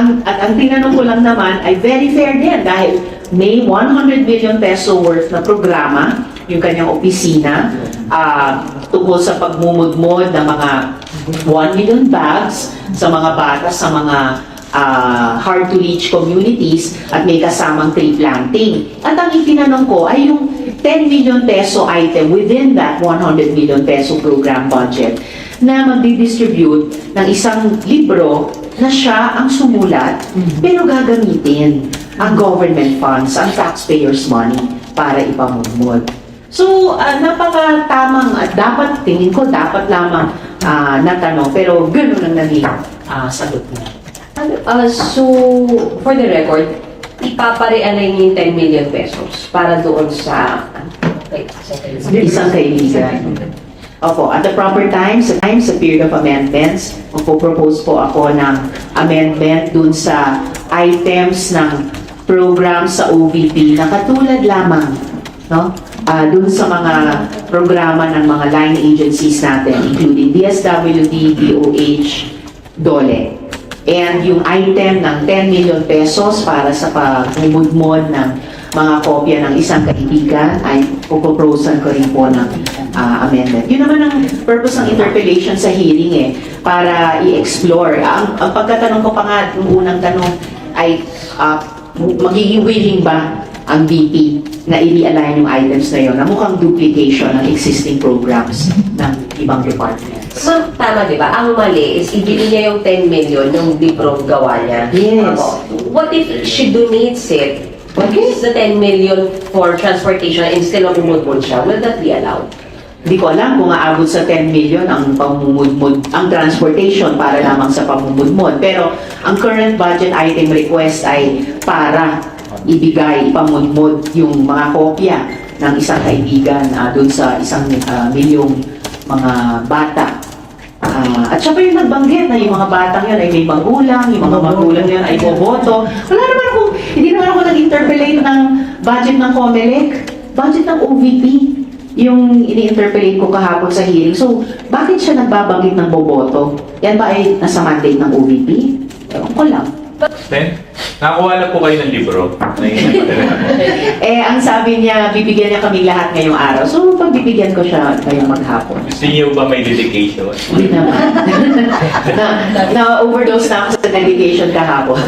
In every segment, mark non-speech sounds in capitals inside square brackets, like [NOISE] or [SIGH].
ang, at ang tinanong ko lang naman ay very fair din dahil may 100 million peso worth na programa, yung kanyang opisina, ah, tungkol sa pagmumudmod ng mga 1 million bags sa mga bata sa mga ah, hard to reach communities at may kasamang tree planting. At ang itinanong ko ay yung 10 million peso item within that 100 million peso program budget na magdi-distribute ng isang libro na siya ang sumulat pero gagamitin ang government funds, ang taxpayers' money para ipamumod. So, ah, napaka-tamang at dapat, tingin ko, dapat lamang ah, natanong pero gano'n ang naging ah, sagot niya. Uh, so, for the record, ipapare-align yung 10 million pesos para doon sa... Wait, Isang kaibigan. Opo, at the proper time, sa time, sa period of amendments, magpo-propose po ako ng amendment dun sa items ng program sa OVP na katulad lamang, no? Ah, dun sa mga programa ng mga line agencies natin, including DSWD, DOH, DOLE. And yung item ng 10 million pesos para sa pagmumudmod ng mga kopya ng isang kaibigan ay pupoprosan ko rin po ng ah, amendment. Yun naman ang purpose ng interpellation sa hearing eh, para i-explore. Ang, ang pagkatanong ko pa nga, yung unang tanong ay ah, magiging willing ba ang VP na i-realign yung items na yun na mukhang duplication ng existing programs ng ibang departments. Ma'am, tama di ba? Ang mali is ibili niya yung 10 million ng librong gawa niya. Yes. Ako, What if she donates it? Okay. Use the 10 million for transportation instead of umudmod siya. Will that be allowed? Hindi ko alam kung aabot sa 10 million ang pamumudmod, ang transportation para lamang sa pamumudmod. Pero ang current budget item request ay para ibigay, ipamudmod yung mga kopya ng isang kaibigan ah, dun sa isang ah, milyong mga bata. Ah, at siya pa yung nagbanggit na yung mga batang yun ay may magulang, yung mga magulang yun ay boboto. Wala naman ako, hindi naman ako nag-interpellate ng budget ng COMELEC, budget ng OVP yung ini-interpellate ko kahapon sa hearing. So, bakit siya nagbabanggit ng boboto? Yan ba ay nasa mandate ng OVP? Ewan ko lang. Then, nakakuha na po kayo ng libro. [LAUGHS] Eh, ang sabi niya, bibigyan niya kami lahat ngayong araw. So, pagbibigyan ko siya ngayong maghapon. Gusto niyo ba may dedication? Hindi naman. [LAUGHS] na, na-overdose na ako sa dedication kahapon.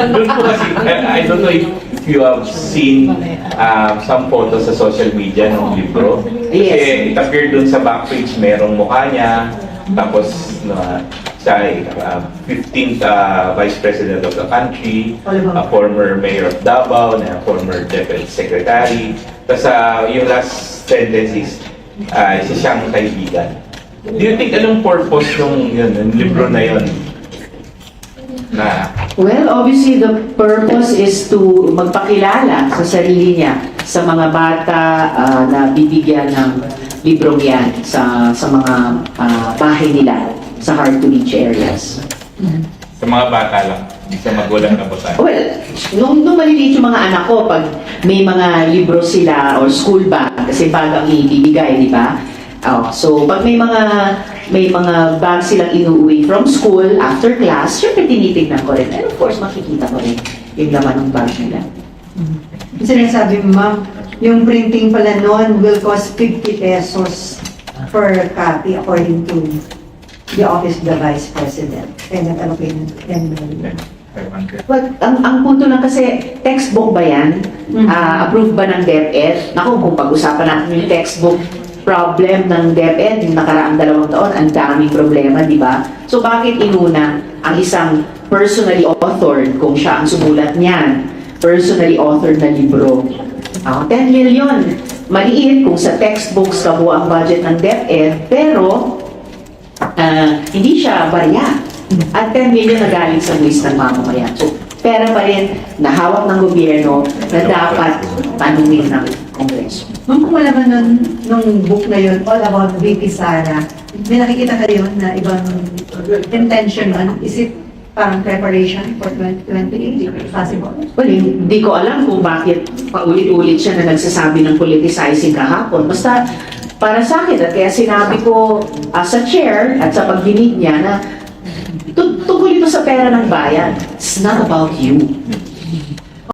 Doon po kasi, I I don't know if you have seen um, some photos sa social media ng libro. Kasi Yes. it appeared doon sa backpage, merong mukha niya, tapos na siya ay uh, 15th uh, Vice President of the country, a former Mayor of Davao, na former Deputy Secretary. Tapos uh, yung last sentence is, uh, isa siyang kaibigan. Do you think anong purpose ng yun, ng libro na yun? Na Well, obviously, the purpose is to magpakilala sa sarili niya sa mga bata ah, na bibigyan ng librong yan sa, sa mga ah, bahay nila sa hard-to-reach areas. Sa mga bata lang, hindi sa magulang na bata. Well, nung, nung maliliit yung mga anak ko, pag may mga libro sila or school bag, kasi bag ang ibibigay, di ba? Oh, so, pag may mga may mga bag silang inuwi from school after class, syempre tinitignan ko rin. And of course, makikita ko rin yung laman ng bag nila. Sinasabi mo, ma'am, yung printing pala noon will cost 50 pesos per copy according to the Office of the Vice President. Kaya nag-allocate ng 10 million. Well, ang, ang punto lang kasi, textbook ba yan? Mhm. Ah, approved ba ng DepEd? Naku, kung pag-usapan natin yung textbook problem ng DepEd, yung nakaraang dalawang taon, ang daming problema, di ba? So bakit inuna ang isang personally authored, kung siya ang sumulat niyan, personally authored na libro? Ah, 10 million. Maliit kung sa textbooks kabuo ang budget ng DepEd, pero ah, hindi siya barya. At 10 million na galing sa list ng mamamayan. So, pera pa rin na hawak ng gobyerno na dapat tanungin ng Kongreso. Ma'am, kung wala ba nun, nung book na yun, all about VP Sara, may nakikita ka yun na ibang intention nun? Is it parang preparation for 2028? Possible? Well, hindi ko alam kung bakit paulit-ulit siya na nagsasabi ng politicizing kahapon. Basta para sa akin, at kaya sinabi ko as a chair at sa pagdinig niya na tu- tungkol ito sa pera ng bayan. It's not about you.